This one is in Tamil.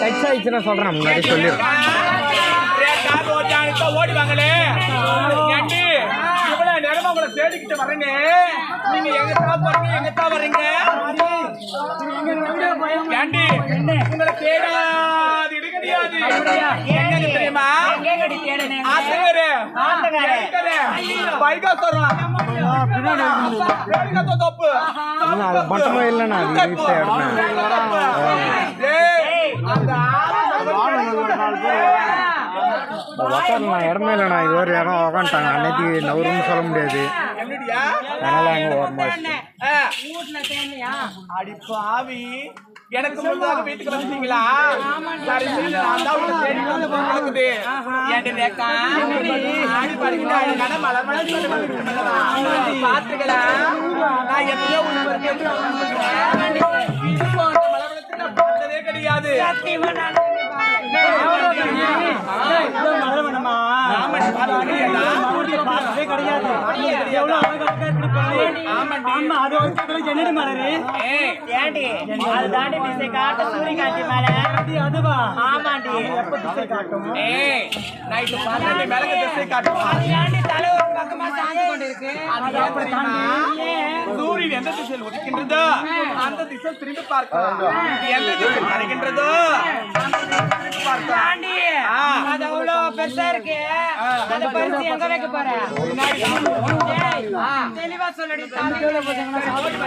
ஆயிடுச்சுன்னா சொல்றேன் முன்னாடி சொல்லிடுறேன். ஓடி வாங்களே நேரமா உங்களை தேடிக்கிட்டு வரேனே நீங்க எங்கத்தான் போறீங்க எங்கத்தான் வர்றீங்க ஏண்டி உங்களை தேடாது கிடையாது எங்க தெரியுமா ஆத்தங்கரு பைகாசுரம் வேடிக்கை தோப்பு பட்டமே இல்லைண்ணா, அது வீட்டுல ஏய், அந்த உட்காரலாம் இடமே இல்லைண்ணா இது ஒரு இடம் உக்காந்துட்டாங்க அன்னைக்கு நவருன்னு சொல்ல முடியாது. என்னடியா? அதனால அங்கே ஓரமா வச்சு ஆ. அடி பாவி. எனக்கு முன்னதாக வீட்டுக்கு வந்துட்டீங்களா? சரி சரி நான் தான் உங்களை தேடி வந்து பார்க்குது ஏண்டி ரேக்கா ஆடி பாருங்க பாத்துங்களா நான் எத்தனையோ உங்களுக்கு நான் கிடையாது. ஆமாடி. ஏய், ஏண்டி அது தாண்டி திசை காட்ட சூரியகாந்தி மேல அதுவா ஆமாண்டி ஏய், நைட்டு பன்னெண்டு மேலக்கு திசை காட்டுமா? ஏண்டி தலை ஒரு பக்கமா சாஞ்சு கொண்டு இருக்கு அது ஏன் தெரியுமா? எந்த திசையில் உதிக்கின்றதோ அந்த திசை திரும்பி பார்க்கலாம் இது எந்த திசையில். அது அவ்வளவு பெருசா இருக்கு அந்த பரிசு எங்க வைக்க போற ஏய், தெளிவா சொல்லடி சாமி.